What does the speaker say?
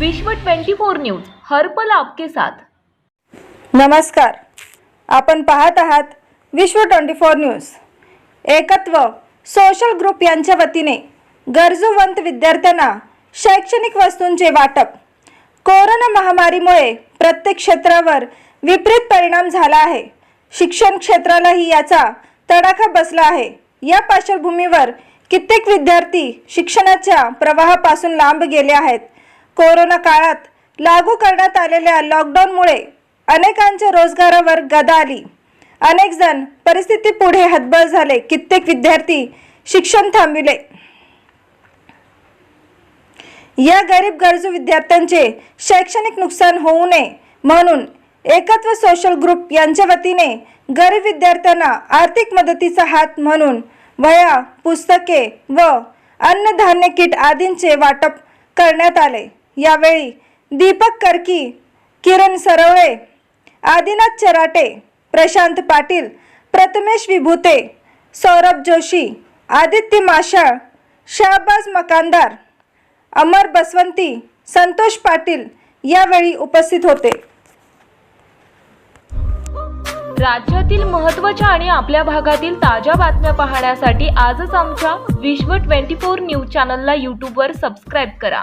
विश्व 24 न्यूज हरपल आपके साथ. नमस्कार. आपण पाहत आहात विश्व ट्वेंटी फोर न्यूज. एकत्व सोशल ग्रुप यांच्या वतीने गरजूवंत विद्यार्थ्यांना शैक्षणिक वस्तूंचे वाटप. कोरोना महामारीमुळे प्रत्येक क्षेत्रावर विपरीत परिणाम झाला आहे. शिक्षण क्षेत्रालाही याचा तडाखा बसला आहे. या पार्श्वभूमीवर कित्येक विद्यार्थी शिक्षणाच्या प्रवाहापासून लांब गेले आहेत. कोरोना काळात लागू करण्यात आलेल्या लॉकडाऊनमुळे अनेकांच्या रोजगारावर गदा आली. अनेक जण परिस्थिती पुढे हतबल झाले. कित्येक विद्यार्थी शिक्षण थांबविले. या गरीब गरजू विद्यार्थ्यांचे शैक्षणिक नुकसान होऊ नये म्हणून एकत्व सोशल ग्रुप यांच्या वतीने गरीब विद्यार्थ्यांना आर्थिक मदतीचा हात म्हणून वह्या पुस्तके व अन्नधान्य किट आदींचे वाटप करण्यात आले. यावेळी दीपक करकी किरण सरवळे आदिनाथ चराटे प्रशांत पाटील प्रथमेश विभूते सौरभ जोशी आदित्य माशाळ शाहबाज मकानदार अमर बसवंती संतोष पाटील यावेळी उपस्थित होते. राज्यातील महत्त्वाच्या आणि आपल्या भागातील ताज्या बातम्या पाहण्यासाठी आजच आमच्या विश्व 24 न्यूज चॅनलला यूट्यूबवर सबस्क्राईब करा.